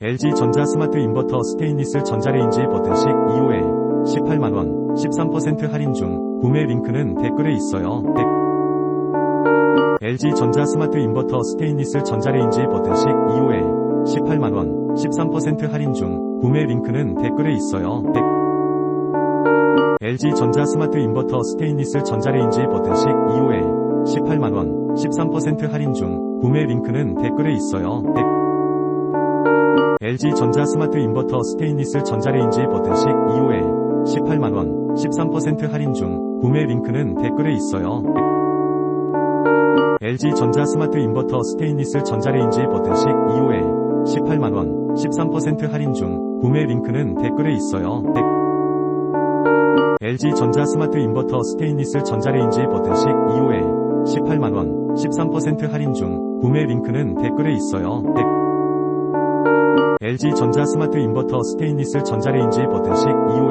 LG전자 스마트 인버터 스테인리스 전자레인지 버튼식 2호에 18만원, 13% 할인 중 구매 링크는 댓글에 있어요. LG전자 스마트 인버터 스테인리스 전자레인지 버튼식 2호에 18만원, 13% 할인 중 구매 링크는 댓글에 있어요. LG전자 스마트 인버터 스테인리스 전자레인지 버튼식 2호에 18만원, 13% 할인 중 구매 링크는 댓글에 있어요. LG전자 스마트 인버터 스테인리스 전자레인지 버튼식 2호에 18만원, 13% 할인 중 구매 링크는 댓글에 있어요. LG전자 스마트 인버터 스테인리스 전자레인지 버튼식 2호에 18만원, 13% 할인 중 구매 링크는 댓글에 있어요. LG전자 스마트 인버터 스테인리스 전자레인지 버튼식 2호에 18만원, 13% 할인 중 구매 링크는 댓글에 있어요. LG전자 스마트 인버터 스테인리스 전자레인지 버튼식 2호에